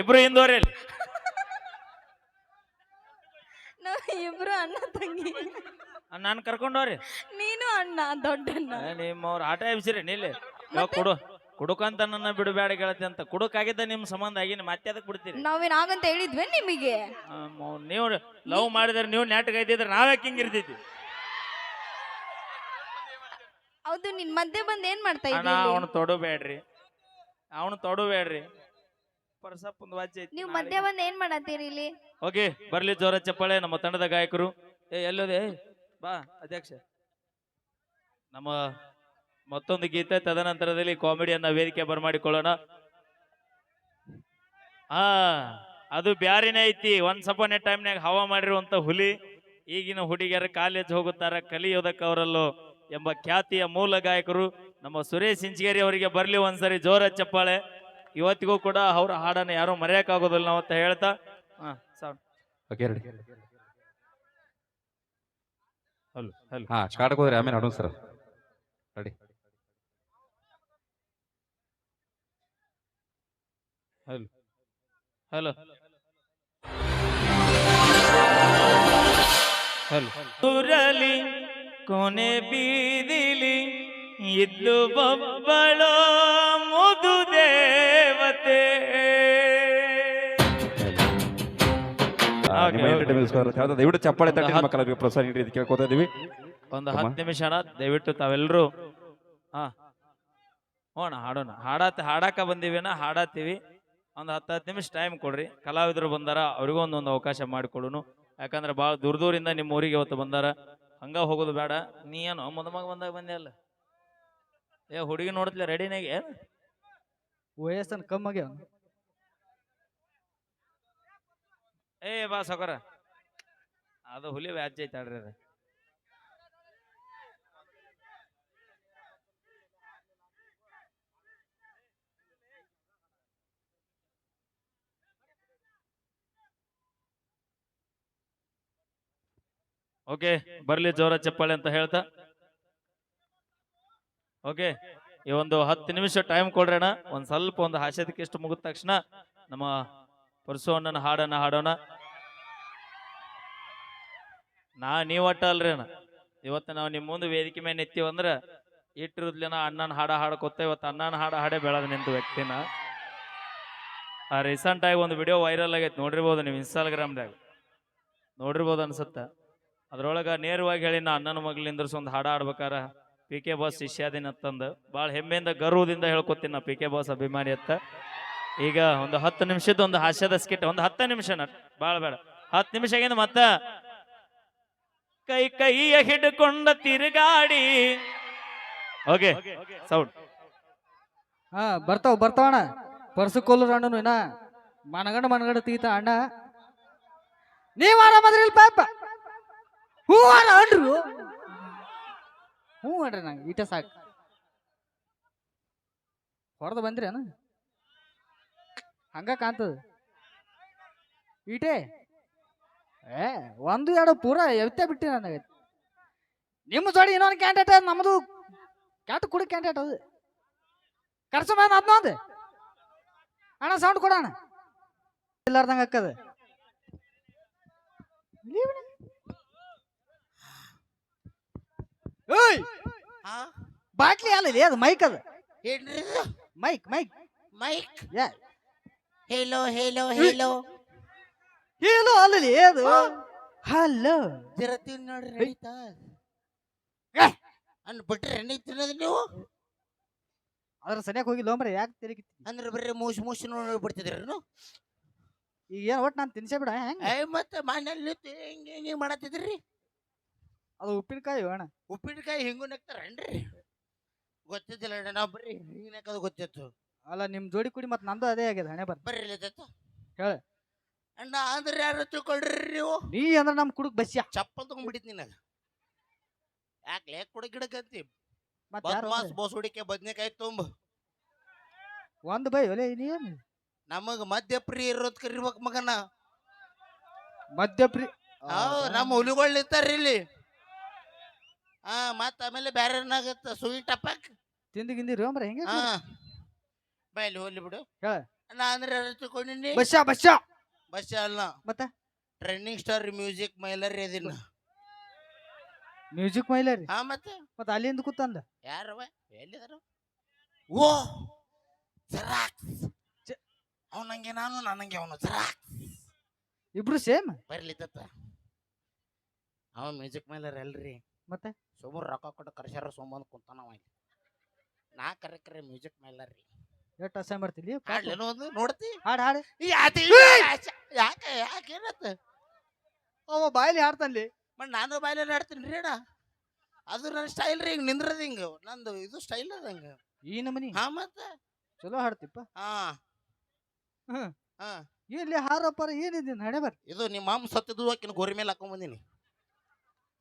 ಇಬ್ರು ಹಿಂದೋರಿ ನಾವ್ ಇಬ್ರು ಅಣ್ಣ ತಂಗಿ. ನಾನು ಕರ್ಕೊಂಡೋರಿ ನೀನು ಅಣ್ಣ ದೊಡ್ಡಣ್ಣ. ನಿಮ್ಮವ್ರ ಆಟ ಎಬ್ಸಿರಿ ನೀಲಿ ನಾವ್ ಕೊಡು. ಕುಡುಕಂತ ನನ್ನ ಬಿಡಬೇಡ ಗೆಳತಿ ಅಂತ. ಕುಡುಕಾಗಿದ್ದ ನಿಮ್ ಸಂಬಂಧ ಆಗಿನ ಮತ್ತೆ ಅದಕ್ಕೆ ಬಿಡ್ತೀರಿ. ನಾವೇನ್ ಆಗಂತ ಹೇಳಿದ್ವಿ ನಿಮಗೆ? ನೀವು ಲವ್ ಮಾಡಿದ್ರೆ ನೀವು ನಾಟಕ ಇದ್ದಿದ್ರೆ ನಾವೇ ಹಿಂಗ್ ಇರ್ತಿದ್ವಿ? ಹೌದು ನಿನ್ ಮಧ್ಯೆ ಬಂದ್ ಏನ್ ಮಾಡ್ತಾ ಇದ್ದೀನಿ ಅವನು ತೊಡಬೇಡ್ರಿ. ಅವನು ತೊಡಬೇಡ್ರಿ. ಒಂದು ಐತಿ ನೀವು ಮಧ್ಯ ಬಂದ್ ಏನ್ ಮಾಡತ್ತೀರಿ ಇಲ್ಲಿ? ಓಕೆ ಬರ್ಲಿ ಜೋರ ಚಪ್ಪಾಳೆ ನಮ್ಮ ತಂಡದ ಗಾಯಕರು. ಏ ಎಲ್ಲೋದೆ ಬಾ ಅಧ್ಯಕ್ಷ. ನಮ್ಮ ಮತ್ತೊಂದು ಗೀತೆ ತದನಂತರದಲ್ಲಿ ಕಾಮಿಡಿಯನ್ನ ವೇದಿಕೆ ಬರಮಾಡಿಕೊಳ್ಳೋಣ. ಆ ಅದು ಬ್ಯಾರಿನೇ ಐತಿ. ಒನ್ಸ್ ಅಪಾನ್ ಎ ಟೈಮ್ನಾಗ ಹವಾ ಮಾಡಿರುವಂತ ಹುಲಿ ಈಗಿನ ಹುಡುಗಿಯರ ಕಾಲೇಜ್ ಹೋಗುತ್ತಾರ ಕಲಿಯೋದಕ್ಕೆ ಅವರಲ್ಲೋ ಎಂಬ ಖ್ಯಾತಿಯ ಮೂಲ ಗಾಯಕರು ನಮ್ಮ ಸುರೇಶ್ ಇಂಚಿಗೇರಿ ಅವರಿಗೆ ಬರ್ಲಿ ಒಂದ್ಸರಿ ಜೋರ ಚಪ್ಪಾಳೆ. ಇವತ್ತಿಗೂ ಕೂಡ ಅವ್ರ ಹಾಡನ್ನ ಯಾರು ಮರೆಯಕ್ಕಾಗೋದಿಲ್ಲ ನಾವು ಅಂತ ಹೇಳ್ತಾ ಹಾ sound okay ready hello hello ಹಾ ಸ್ಟಾರ್ಟ್ ಹೋದ್ರಿ ಆಮೇಲೆ ನೋಡೋಣ sir. Ready hello hello hello ಸುರಲಿ ಕೊನೆ ಬೀದಿಲಿ ಇದ್ದು ಬಬ್ಬಳೋ. ನಿಮ್ಮ ದಯವಿಟ್ಟು ಚಪ್ಪಾಳೆ ತಟ್ಟಿ ಒಂದು ಮಕ್ಕಳಿಗೆ ಪ್ರೋತ್ಸಾಹ ನೀಡಿ ಅಂತ ಕೇಳ್ಕೊತಾ ಇದೀವಿ. ಒಂದು. ಹತ್ತು ನಿಮಿಷ ಅಣ್ಣ ದಯವಿಟ್ಟು ತಾವೆಲ್ಲರೂ ಹಾ. ಹೋಣ ಹಾಡೋಣ. ಹಾಡತ್ ಹಾಡಾಕ ಬಂದೀವಿನ ಹಾಡಾತೀವಿ ಒಂದು ಹತ್ತು ಹತ್ತು ನಿಮಿಷ ಟೈಮ್ ಕೊಡ್ರಿ. ಕಲಾವಿದರು ಬಂದಾರ ಅವ್ರಿಗೂ ಒಂದೊಂದು ಅವಕಾಶ ಮಾಡಿಕೊಡುನು. ಯಾಕಂದ್ರೆ ಭಾಳ ದೂರ ದೂರಿಂದ ನಿಮ್ಮ ಊರಿಗೆ ಇವತ್ತು ಬಂದಾರ. ಹಂಗ ಹೋಗೋದು ಬೇಡ. ನೀ ಏನು ಮದುಮಗ ಬಂದಾಗ ಬಂದೆ ಅಲ್ಲ? ಏ ಹುಡುಗಿ ನೋಡ್ತಿಲ್ಲ ರೆಡಿನಾಗೆ ಏನು? ವಯಸ್ಸನ್ ಕಮ್ಮಾಗ್ಯಾವ ಏ, ಬಾ ಸಕರ ಅದು ಹುಲಿ ವ್ಯಾಜ್ಯ ಐತೆ ಅಲ್ರಿ ಅದು. ಓಕೆ, ಬರ್ಲಿ ಜೋರ ಚಪ್ಪಾಳೆ ಅಂತ ಹೇಳ್ತಾ. ಓಕೆ, ಈ ಒಂದು ಹತ್ತು ನಿಮಿಷ ಟೈಮ್ ಕೊಡ್ರಣ ಒಂದ್ ಸ್ವಲ್ಪ ಒಂದು ಹಾಸ್ಯದಕ್ಕೆ ಇಷ್ಟು ಮುಗಿದ ತಕ್ಷಣ ನಮ್ಮ ಪರಶುವಣ್ಣನ ಹಾಡನ್ನ ಹಾಡೋಣ. ನಾ ನೀವಟ್ಟ ಅಲ್ರಿ ಅಣ್ಣ. ಇವತ್ತು ನಾವು ನಿಮ್ಮ ಮುಂದೆ ವೇದಿಕೆ ಮೇಲೆ ನಿಂತೀವಿ ಅಂದ್ರ ಇಟ್ಟಿರುದ್ಲಿನ ಅಣ್ಣನ ಹಾಡ ಹಾಡ್ಕೊತ ಇವತ್ತು ಅಣ್ಣನ ಹಾಡ ಹಾಡೇ ಬೆಳೆದ ನಿಂತು ವ್ಯಕ್ತಿನ. ಆ ರೀಸೆಂಟ್ ಆಗಿ ಒಂದು ವಿಡಿಯೋ ವೈರಲ್ ಆಗೈತೆ, ನೋಡಿರ್ಬೋದು ನೀವು ಇನ್ಸ್ಟಾಗ್ರಾಮ್ದಾಗ ನೋಡಿರ್ಬೋದು ಅನ್ಸುತ್ತೆ. ಅದ್ರೊಳಗ ನೇರವಾಗಿ ಹೇಳಿ, ನಾ ಅಣ್ಣನ ಮಗ್ಲಿಂದ ಒಂದು ಹಾಡ ಆಡ್ಬೇಕಾರ ಪಿ ಕೆ ಬಾಸ್ ಶಿಷ್ಯಾದಿನ ಅಂತಂದು ಭಾಳ ಹೆಮ್ಮೆಯಿಂದ ಗರ್ವದಿಂದ ಹೇಳ್ಕೊತೀನಿ ನಾ ಪಿ ಕೆ ಬಾಸ್ ಅಭಿಮಾನಿ ಅಂತ ಈಗ ಒಂದು ಹತ್ತು ನಿಮಿಷದ ಒಂದು ಹಾಸ್ಯದ ಸ್ಕಿಟ್ ಒಂದು ಹತ್ತು ನಿಮಿಷ ಭಾಳ ಬೇಡ. ಹತ್ತು ನಿಮಿಷ ಆಗಿಂದ ಮತ್ತ. ಕೈ ಕೈಯ ಹಿಡ್ಕೊಂಡ ತಿರುಗಾಡಿ. ಓಕೆ ಸೌಂಡ್ ಹಾ, ಬರ್ತಾವ ಬರ್ತಾವಣ್ಣ ಪರ್ಸು ಕೊಲ್ಲರು ಅಣ್ಣನು ಇನ್ನ ಮನಗಂಡ ಮನಗಂಡ ತೀತ ಅಣ್ಣ. ನೀವ್ ಆರಾಮದ್ರಿಲ್ ಪಾಪ. ಹೂ ಅಣ್ಣ ಅನ್ರು. ಹ್ಞೂ ಅಣ್ಣ ನಂಗೆ, ಈಟ ಸಾಕು. ಹೊಡೆದು ಬಂದ್ರಿ ಅಣ್ಣ? ಹಂಗ ಕಾಣ್ತದ? ಈಟೆ? ಏ ಒಂದು ಎರಡು ಪೂರ ಎವ್ತೆ ಬಿಟ್ಟಿ ನನಗೆ. ನಿಮ್ಮ ಜೋಡಿ ಇನ್ನೊಂದು ಕ್ಯಾಂಡಿಡೇಟ್ ನಮ್ಮದು ಕ್ಯಾಟ್ ಕುಡಿ ಕ್ಯಾಂಡಿಡೇಟ್ ಅದು. ಖರ್ಚು ಬಂದ ಅದನ್ನೊಂದು ಅಣ್ಣ ಸೌಂಡ್ ಕೊಡೋಣ ಇಲ್ಲಾರ್ದಂಗ ಹಾಕದ. ಏಯ್! ಬಾಟ್ಲಿ ಅಲ್ಲ ಅದು ಮೈಕ್ ಅದು. Mike mike mike yeah hello hello hello ಏನು ಅಲ್ಲಿ ಅದು? ಹಲೋ ಜರತಿ ನೋಡ್ರಿ ರೈತ. ನಡೀತಾ ಅನ್ ಬಿಟ್ರೆ ಎಣ್ಣೆ ತಿನ್ನೋದು ನೀವು? ಅದ್ರ ಸರಿಯಾಗಿ ಹೋಗಿಲ್ಲ ಮರ ಯಾಕೆ ತಿರುಗಿ ಅಂದ್ರೆ ಬರೀ ಮೂಸ್ ಮೂಸ್ ನೋಡಿ ಬಿಡ್ತಿದ್ರೇನು ಈಗ ಏನು ಒಟ್ಟು ನಾನು ತಿನ್ಸೇ ಬಿಡ ಹೆಂಗೆ? ಏ ಮತ್ತೆ ಮನೆಯಲ್ಲಿ ಹಿಂಗೆ ಹಿಂಗೆ ಮಾಡತ್ತಿದ್ರಿ ಅದು ಉಪ್ಪಿನಕಾಯಿ ಅಣ್ಣ. ಉಪ್ಪಿನಕಾಯಿ ಹಿಂಗೂ ನಗ್ತಾರನ್ರಿ ಗೊತ್ತಿದ್ದಿಲ್ಲ ಅಣ್ಣ ನಾವು ಬರೀ ಹಿಂಗೆ ನಕ್ಕದು ಗೊತ್ತಿತ್ತು. ಅಲ್ಲ ನಿಮ್ ಜೋಡಿ ಕುಡಿ ಮತ್ತೆ ನಂದು ಅದೇ ಆಗ್ಯದ. ಹಣೆ ಬರ್ ಬರ್ರಿ. ಹೇಳ. ಅಣ್ಣ ಅಂದ್ರೆ ಯಾರು ತಿಳ್ಕೊಳ್ರಿ ನೀವು? ನೀ ಅಂದ್ರೆ ನಮ್ ಕುಡುಕ್ ಬಸ್ಯ. ಚಪ್ಪಲ್ ತಗೊಂಡ್ಬಿಟ್ಟಿದ್ ನಿನಗ. ಯಾಕೆ ಕುಡ ಗಿಡಕ್ಕಂತಿ ಮತ್ತೆ ಯಾರು ಮಾಸ್ ಬೋಸ್ ಹುಡಿಕೆ ಬದ್ನೆಕಾಯಿ ತುಂಬ. ಒಂದು ಬೈ ಒಲೆ ನೀ ಏನು? ನಮಗ ಮಧ್ಯ ಪ್ರಿಯ ಇರೋದ್ ಕರಿಬೇಕ್ ಮಗನ. ಮದ್ಯಪ್ರಿ ಹೌದ್ ನಮ್ಮ ಹುಲಿಗಳು ಇರ್ತಾರ ಇಲ್ಲಿ. ಹಾ ಮತ್ತ ಆಮೇಲೆ ಬ್ಯಾರೆ ಸ್ವೀಟ್ ಸುಯಿ ಟಪಕ್. ತಿಂದು ಗಿಂದಿರಿ ಹೆಂಗ ಹೆಂಗೆ ಹಾ. ಬೈಲಿ ಹೋಗ್ಲಿ ಬಿಡು. ಹಾ. ನಾ ಅಂದ್ರೆ ಯಾರು ತಿಳ್ಕೊಂಡಿನಿ ಬಸ್ಸ ಬಸ್ಸ ಬಸ್ ಅಲ್ಲ. ಮತ್ತೆ? ಟ್ರೆಂಡಿಂಗ್ ಸ್ಟಾರ್ ಮ್ಯೂಸಿಕ್ ಮೈಲರ್ ಅದೀನಿ ಮ್ಯೂಸಿಕ್ ಮೈಲರಿ ಹಾ ಮತ್ತೆ? ಮತ್ತ ಅಲ್ಲಿಂದ ಕೂತಂದ? ಯಾರವ ಎಲ್ಲಿದಾರ ಓ! ಜೆರಾಕ್ಸ್ ಅವನಂಗೆ ನಾನು ನನಗೆ ಅವನು ಜೆರಾಕ್ಸ್ ಇಬ್ರು ಸೇಮ್? ಬರ್ಲಿ ತತ್ತ. ಅವ ಮ್ಯೂಸಿಕ್ ಮೈಲರ್ ಅಲ್ರಿ. ಮತ್ತೆ? ಸುಮಾರು ರೊಕ್ಕ ಕೊಟ್ಟು ಕರ್ಸ್ಯಾರ ಸೋಮಂದ್ ಅವ ಇಲ್ಲಿ. ನಾ ಕರೆ ಕರೆ ಮ್ಯೂಸಿಕ್ ಮೈಲರ್ ರೀ. ಎಷ್ಟು ಅಸಹ್ಯ ಮಾಡ್ತಿದ್ಲಿ ಹಾಡ್ಲೇನೋ ಒಂದು ನೋಡ್ತಿ. ಹಾಡು ಹಾಡು. ಯಾಕೆ ಯಾಕೆ ಯಾಕೆ ಏನತ್ತ ಅವ ಬಾಯಲ್ಲಿ ಹಾಡ್ತಾನ್ಲಿ. ಮತ್ ನಾನು ಬಾಯಲ್ಲಿ ಹಾಡ್ತೀನಿ ರೀ ಅಣ್ಣ. ಅದು ನನ್ನ ಸ್ಟೈಲ್ ರೀ ಹಿಂಗೆ ನಿಂದ್ರದ ಹಿಂಗೆ. ನಂದು ಇದು ಸ್ಟೈಲ್ ಅದ ಹಂಗೆ. ಈ ನಮನಿ? ಹಾ ಮತ್ತೆ? ಚಲೋ ಹಾಡ್ತಿಪ್ಪ. ಹಾ. ಹಾಂ. ಹಾ ಇಲ್ಲಿ ಹಾರಪ್ಪರ ಏನಿದ್ದೀನಿ ಹಣೆ ಬರ್ ಇದು ನಿಮ್ಮ ಮಾಮ ಸತ್ತಿದ್ದು ಆಕಿನ ಗೋರಿ ಮೇಲೆ ಹಾಕೊಂಡ್ ಬಂದೀನಿ.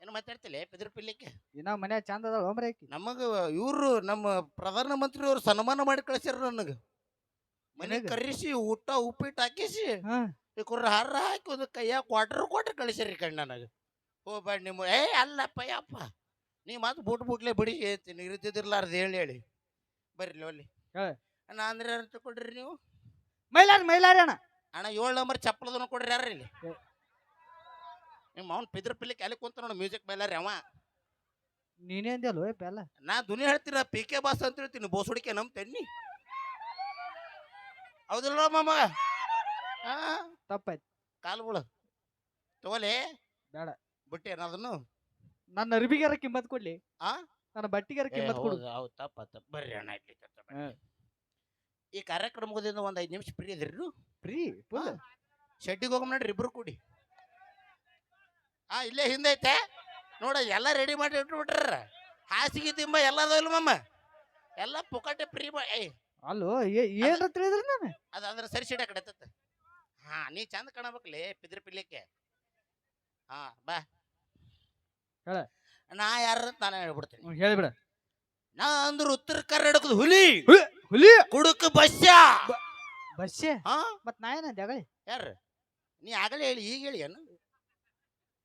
ಏನು ಮಾತಾಡ್ತಿಲ್ಲ ಪೆದ್ರ ಪಿಲ್ಲಿಕ್ಕೆ. ಇನ್ನ ಮನ್ಯಾಗ ಚಂದ ಅದಾಳ ಒಮ್ರೆ ಆಕಿ. ನಮಗ ಇವ್ರು ನಮ್ಮ ಪ್ರಧಾನ ಮಂತ್ರಿ ಅವ್ರು ಸನ್ಮಾನ ಮಾಡಿ ಕಳಿಸ್ಯಾರ ನನಗೆ. ಮನೆ? ಕರೆಸಿ ಊಟ ಉಪ್ಪಿಟ್ಟು ಹಾಕಿಸಿ ಹಾ. ಈ ಕುರ್ರ ಹಾರ ಹಾಕಿ ಒಂದು ಕೈಯಾಗ ಕ್ವಾರ್ಟರ್ ಕ್ವಾಟ್ರ್ ಕಳಿಸ್ಯಾರಿ ಕಣ್ಣ ನನಗೆ. ಓ ಬ್ಯಾಡ ನಿಮ್ಮ ಏ ಅಲ್ಲಪ್ಪ ಯಪ್ಪ. ನೀ ಮಾತು ಬೂಟ್ ಬೂಟ್ಲೆ ಬಿಡಿ ಹೇಳ್ತೀನಿ ಇರ್ತಿದ್ದಿರ್ಲಾರ್ದು ಹೇಳಿ ಹೇಳಿ. ಬರ್ರಿ ಅಲ್ಲಿ. ಹಾ. ನಾ ಅಂದ್ರೆ ಯಾರು ಕೊಡ್ರಿ ನೀವು. ಮೈಲಾರ ಮೈಲಾರಿ ಅಣ್ಣ. ಅಣ್ಣ ಏಳು ನಂಬರ್ ಚಪ್ಪಲದನ್ನು ಕೊಡ್ರಿ ಯಾರು ಇಲ್ಲಿ. ನಿಮ್ಮ ಅವ್ನ ಪಿದ್ರ ಪಿಲ್ಲಿ ಅಲ್ಲಿ ಕುಂತ ನೋಡು ಮ್ಯೂಸಿಕ್ ಮೇಲಾರಿ ಅವ. ನೀನೇ ಅಂದ್ಯಲ್ಲ ಬೆಲ್ಲ ನಾ ದುನಿ ಹೇಳ್ತೀರ ಪಿ ಕೆ ಬಾಸ್ ಅಂತ ಹೇಳ್ತೀನಿ ಬೋಸುಡಿಕೆ ನಮ್ ತೆನ್ನಿ ಹೌದಿಲ್ಲ ಮಾಮ. ಹಾ ತಪ್ಪಾಯ್ತು. ಕಾಲುಗಳು ತಗೋಲೆ. ಬೇಡ. ಬಿಟ್ಟೆ ಅದನ್ನು ನನ್ನ ಅರಿಬಿಗಾರ ಕಿಮ್ಮತ್ ಕೊಡ್ಲಿ. ಆ? ನನ್ನ ಬಟ್ಟಿಗಾರ ಕಿಮ್ಮತ್ ಕೊಡು. ಹೌದು ತಪ್ಪ ತಪ್ಪ. ಬರ್ರಿ ಅಣ್ಣ ಇಲ್ಲಿ ತಪ್ಪ ಹಾ. ಈ ಕಾರ್ಯಕ್ರಮ ಮುಗಿದಿಂದ ಒಂದ್ ಐದ್ ನಿಮಿಷ ಫ್ರೀ ಅದಿರಿ ಫ್ರೀ ಫುಲ್? ಶೆಡ್ಡಿಗೆ ಹೋಗಮ್ ನೋಡ್ರಿ ಇಬ್ರು ಕೂಡಿ. ಆ ಇಲ್ಲೇ ಹಿಂದೆ ಐತೆ. ನೋಡ ಎಲ್ಲ ರೆಡಿ ಮಾಡಿ ಇಟ್ಬಿಟ್ರ. ಹಾಸಿಗೆ ತಿಂಬ ಎಲ್ಲ ಅದಾವಲ್ಲ ಮಮ್ಮ ಎಲ್ಲ ಪುಕಟೆ ಫ್ರೀ ಮಾ ಏಯ್. ಅಲ್ಲೋ ಏನು ತಿಳಿದ್ರಿ ನಾನು? ಅದಂದ್ರೆ ಸರಿ ಸಿಡ ಕಡೆ. ಹಾ ನೀ ಚಂದ ಕಾಣಬೇಕಲ್ಲಿ ಪಿದ್ರ ಪಿಲ್ಲಿಕ್ಕೆ ಹಾ ಬಾ. ಹೇಳ. ನಾ ಯಾರ ನಾನು ಹೇಳ್ಬಿಡ್ತೀನಿ. ಹೇಳ್ಬಿಡ ನಾ ಅಂದ್ರೆ ಉತ್ತರ ಕರ್ನಾಟಕದ ಹುಲಿ. ಹುಲಿ ಕುಡುಕ ಬಸ್ಯ. ಬಸ್ಸೆ ಹಾ. ಮತ್ ನಾ ಏನಂದೆ ಅಗಳಿ ಯಾರು? ನೀ ಆಗಲೇ ಹೇಳಿ ಈಗ ಹೇಳಿ ಏನು?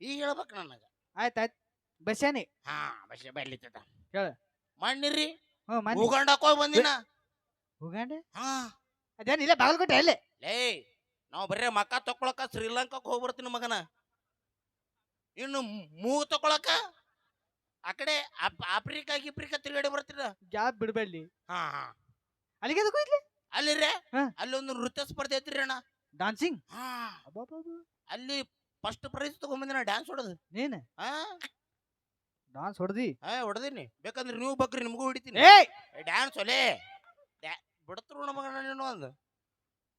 ಈಗ ಹೇಳ್ಬೇಕು ನನಗ. ಆಯ್ತು ಆಯ್ತು. ಬಸ್ಸೇನಿ ಹಾ ಬಸ್ಯ ಬರ್ಲಿತ್ತದ ಹೇಳ. ಮಣ್ಣಿರಿ ಹ್ಞೂ ಮನೆ ಉಗಂಡಕ್ ಹೋಗಿ ಬಂದಿನ? ಹೋಗಂಡೆ ಹಾ. ಅದೇನ್ ಇಲ್ಲೇ ಬಾಗಲಕೋಟೆ ಅಲ್ಲೇ. ಲೇ ನಾವು ಬರೇ ಮಕ್ಕ ತಕೊಳಕ ಶ್ರೀಲಂಕಾಕ್ ಹೋಗ್ಬರ್ತೀನಿ ಮಗನ. ಇನ್ನು ಮೂಗು ತಕೊಳಕ ಆ ಕಡೆ ಆಫ್ರಿಕಾ ಗಿಫ್ರಿಕಾ ತಿರುಗಾಡಿ ಬರ್ತೀರ? ಜಾಬ್ ಬಿಡಬೇಡಿ ಹಾ ಹಾ. ಅಲ್ಲಿಗೆ ಅದಕ್ಕೂ ಇದ್ಲಿ ಅಲ್ಲಿ ರೇ ಹಾ. ಅಲ್ಲಿ ಒಂದು ನೃತ್ಯ ಸ್ಪರ್ಧೆ ಐತ್ರಿ ಅಣ್ಣ. ಡಾನ್ಸಿಂಗ್? ಹಾ. ಅಲ್ಲಿ ಫಸ್ಟ್ ಪ್ರೈಸ್ ತಗೊಂಬಂದಿನ ಡ್ಯಾನ್ಸ್ ಹೊಡೋದು. ನೀನ್? ಹಾ ಡಾನ್ಸ್ ಹೊಡ್ದಿ? ಹಾ ಹೊಡೆದಿನಿ. ಬೇಕಂದ್ರೆ ನೀವು ಬಕ್ರಿ ನಿಮಗೂ ಹೊಡಿತೀನಿ. ಏಯ್! ಡ್ಯಾನ್ಸ್ ಒಲೆ. ಬಿಡತ್ರು ನಮಗ ನೀನು ಒಂದು.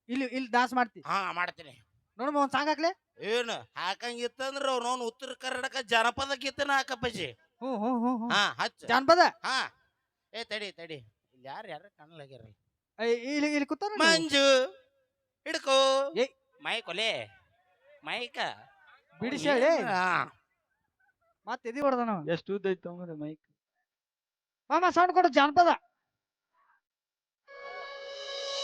ಇಲ್ಲಿ ಇಲ್ಲಿ ಡಾನ್ಸ್ ಮಾಡ್ತಿ. ಹಾ ಮಾಡ್ತೀನಿ. ನೋಡಮ್ಮ ಒಂದ್ ಸಾಂಗ್ ಹಾಕ್ಲೆ. ಏನು? ಹಾಕಂಗಿತ್ತಂದ್ರ ಅವ್ನು ಉತ್ತರ ಕರ್ನಾಟಕ ಜನಪದ ಗೀತನ ಹಾಕಪ್ಪಜಿ. ಹ್ಞೂ ಹ್ಞೂ ಹ್ಞೂ ಹ್ಞೂ. ಹಾ ಹಚ್ಚ. ಜಾನಪದ? ಹಾ. ಏ ತಡಿ ತಡಿ. ಇಲ್ಲಿ ಯಾರು ಯಾರು ಕಾಣಲಾಗ್ಯಾರ ಏಯ್, ಇಲ್ಲಿ ಇಲ್ಲಿ ಕೂತಾರ ಮಂಜು ಹಿಡ್ಕೋ. ಏ. ಮೈಕ್ ಒಲೆ. ಮೈಕ. ಬಿಡಿಸಿ ಹೇಳಿ ಹಾ ಮತ್ತೆ ಎದಿ ಹೊಡ್ದ ಎಷ್ಟು ಉದ್ದ ಐತೆ ಅಂದ್ರೆ ಮೈಕ್ ಮಾಮ ಸೌಂಡ್ ಕೊಡು ಜಾನಪದ.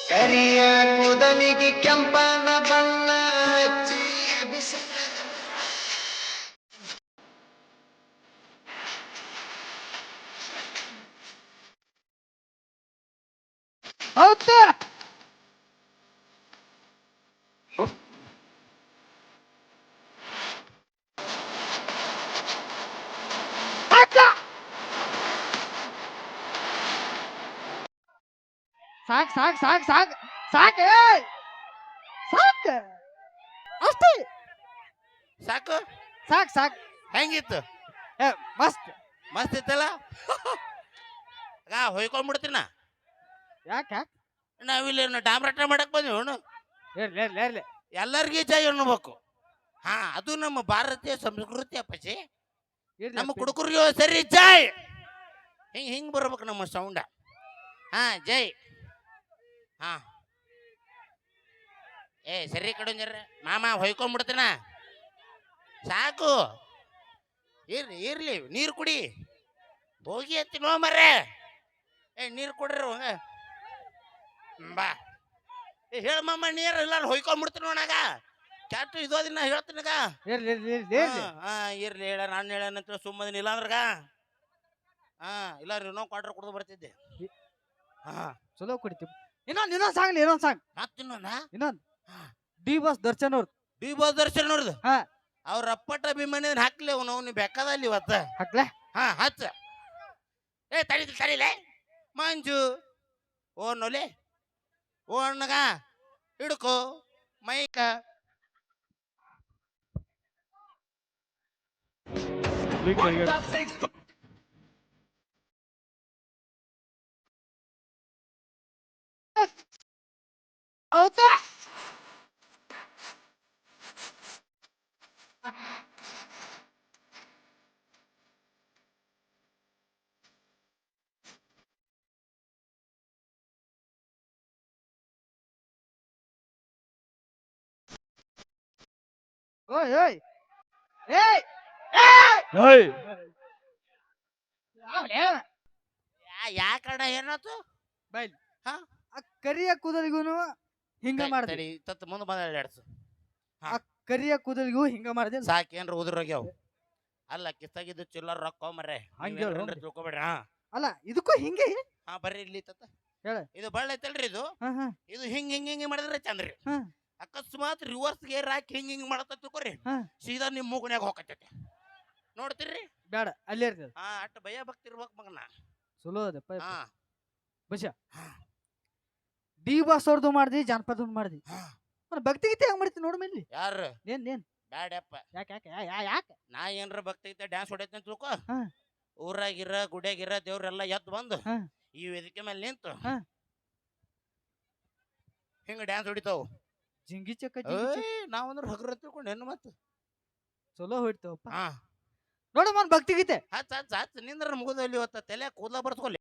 ಕರಿಯ ಕೂದಲಿಗೆ ಕೆಂಪನ ಬಣ್ಣ ಹಚ್ಚಿ ಬಿಸಿ ಹೌದಾ. ಸಾಕ್ ಸಾಕ್ ಸಾಕ್ ಸಾಕ್. ಸಾಕ್! ಸಾಕ್! ಅಷ್ಟೇ. ಸಾಕು. ಸಾಕ್ ಸಾಕ್. ಹೆಂಗಿತ್ತು? ಏ ಮಸ್ತ್. ಮಸ್ತ್ ಇತ್ತಲ್ಲ? ಗಾ ಹೊಯ್ಕೊಂಡ್ಬಿಡ್ತೀನ ಯಾಕೆ ಯಾಕೆ? ನಾವಿಲ್ಲಿ ಡಾಮ್ರಾಟ ಮಾಡಕ್ ಬಂದ್ವಿ ಅವನು ಇರ್ಲಿ ಇರ್ಲಿ ಇರ್ಲಿ. ಎಲ್ಲರಿಗೂ ಜೈ ಅನ್ನಬೇಕು. ಹಾ ಅದು ನಮ್ಮ ಭಾರತೀಯ ಸಂಸ್ಕೃತಿ ಅಪ್ಪಜಿ ಇರ್ಲಿ ನಮ್ಮ. ಕುಡುಕರಿಗೆ ಸರಿ ಜೈ! ಹಿಂಗ್ ಹಿಂಗ್ ಬರ್ಬೇಕು ನಮ್ಮ ಸೌಂಡ. ಹಾ ಜೈ. ಹಾ. ಏ ಸರಿ ಕಡುಂಜರ ಮಾಮ ಹೊಯ್ಕೊಂಡ್ಬಿಡ್ತೀನ ಸಾಕು. ಇರ್ಲಿ ಇರ್ಲಿ ನೀರು ಕುಡಿ. ಹೋಗಿ ಎತ್ತಿ ನೋ ಮರ್ರೆ. ಏ ನೀರು ಕುಡ್ರಿ ಹಂಗ ಬಾ. ಏ ಹೇಳ ಮಾಮ ನೀರು ಇಲ್ಲ ಹೊಯ್ಕೊಂಡ್ಬಿಡ್ತೀನಿ ನೋಡಾಗ ಕ್ಯಾಟ್ ಇದೋದಿನ ಹೇಳ್ತೀನಗ ಇರ್ಲಿ ಇರ್ಲಿ ಇರ್ಲಿ ಇರ್ಲಿ ಹಾ, ಹಾ ಇರ್ಲಿ ಹೇಳ ನಾನು ಹೇಳ ಸುಮ್ಮನೆ ಇಲ್ಲ ಅಂದ್ರಗ? ಹಾ ಇಲ್ಲ ರೀ ಇನ್ನೊಂದು ಕ್ವಾರ್ಟರ್ ಕುಡ್ದು ಬರ್ತಿದ್ದೆ. ಹಾ. ಚಲೋ ಕುಡಿತೀವಿ. ಇನ್ನೊಂದ್ ಇನ್ನೊಂದ್ ಸಾಂಗ್ ಇನ್ನೊಂದ್ ಸಾಂಗ್ ಮತ್ತಿನ್ನೊಂದ ಇನ್ನೊಂದ್. ಡಿ ಬಾಸ್ ದರ್ಶನ್ ಅವ್ರ ಡಿ ಬಾಸ್ ದರ್ಶನ್ ನೋಡ್ದು ಹಾ. ಅವ್ರ ಅಪ್ಪಟ ಅಭಿಮಾನಿ ಹಾಕ್ಲಿ ಅವನು ಅವ್ನು ಬೆಕ್ಕದಲ್ಲಿ ಇವತ್ತ. ಹಾಕ್ಲೆ? ಹಾ ಹಚ್ಚ ಏ ತಡಿ ತಡಿಲೆ. ಮಂಜು ಓ ನೋಲೆ ಓ ಅಣ್ಣಗ ಹಿಡ್ಕೋ ಮೈಕ. ಓಯ್ ಓಯ್ ಏಯ್ ಯಾ ಕಡ ಏನಾತು ಆ ಕರಿಯ ಕೂದಲಿಗೂನು ಹಿಂಗ ಮಾಡ್ತೀನಿ ಮಾಡ್ದೆ. ತಡಿ ತತ್ ಮುಂದೆ ಬಂದ ಆ ಕರಿಯ ಕೂದಲಿಗೂ ಹಿಂಗ ಮಾಡ್ದೆ ಸಾಕೇನ್ರ ಉದುರೋಗ್ಯಾವ ಅಲ್ಲ ಕಿತ್ತಾಗಿದ್ದು ಚಿಲ್ಲರ್ ರೊಕ್ಕ ಮರ್ರೆ. ಹಂಗೆ. ತಿಳ್ಕೊಬೇಡ್ರಿ ಹಾ. ಅಲ್ಲ ಇದಕ್ಕೂ ಹಿಂಗೆ ಹಾ. ಬರ್ರಿ ಇಲ್ಲಿ ತತ್ತ ಹೇಳ. ಇದು ಬಳ್ಳ ಐತಲ್ರಿ ಇದು? ಹಾ ಹಾ. ಇದು ಹಿಂಗ್ ಹಿಂಗ್ ಹಿಂಗ್ ಮಾಡಿದ್ರೆ ಚಂದ್ರಿ ಹಾ. ಅಕಸ್ಮಾತ್ ರಿವರ್ಸ್ ಗೇರ್ ಹಾಕಿ ಹಿಂಗ್ ಹಿಂಗ್ ಮಾಡತ್ತ ತಿಳ್ಕೊರಿ. ಹಾ. ಸೀದಾ ನಿಮ್ ಮೂಗನ್ಯಾಗ ಹೋಗತ್ತೈತೆ ನೋಡ್ತೀರಿ? ಬೇಡ ಅಲ್ಲೇ ಇರ್ತದೆ ಹಾ ಅಟ್ ಭಯ ಭಕ್ತಿ ಇರ್ಬೇಕು ಮಗನ. ಚಲೋ ಅದಪ್ಪ ಹಾ. ಹಾ. ಡಿ ಬಾಸ್ ಅವ್ರದ್ದು ಮಾಡ್ದಿ ಜಾನಪದ ಮಾಡ್ದಿ. ಭಕ್ತಿ ಗೀತೆ ಹೆಂಗ್ ಮಾಡ್ತಿ ನೋಡು ಮೇಲೆ ಯಾರು? ಏನ್ ಏನ್? ಬ್ಯಾಡ್ಯಪ್ಪ ಯಾಕೆ ಯಾಕೆ ಯಾ- ಯಾ- ಯಾಕೆ? ನಾ ಏನ್ರ ಭಕ್ತಿ ಗೀತೆ ಡ್ಯಾನ್ಸ್ ಹೊಡಿಯತ್ತೆ ತಿಳ್ಕೊ? ಹಾ. ಊರಾಗಿರ ಗುಡಿಯಾಗಿರ ದೇವ್ರೆಲ್ಲ ಎದ್ದು ಬಂದು ಈ ವೇದಿಕೆ ಮೇಲೆ ನಿಂತು. ಹಿಂಗ ಡ್ಯಾನ್ಸ್ ಹೊಡಿತಾವು. ಜಿಂಗಿ ಚಕ್ಕ ನಾವಂದ್ರ ಹಗ್ರ ತಿಳ್ಕೊಂಡು ಹೆಣ್ಣು ಮತ್ತೆ. ಚಲೋ ಹೊಡಿತಾವಪ್ಪ. ನೋಡಮ್ಮ ಭಕ್ತಿ ಗೀತೆ. ಹಚ್ಚ ಹಚ್ಚ ಹಚ್ಚ ನಿಂದ್ರ ಮುಗಿದಲ್ಲಿ ಇವತ್ತ ತಲೆ ಕೂದಲ ಬರ್ಸ್ಕೊಲ್ಲಿ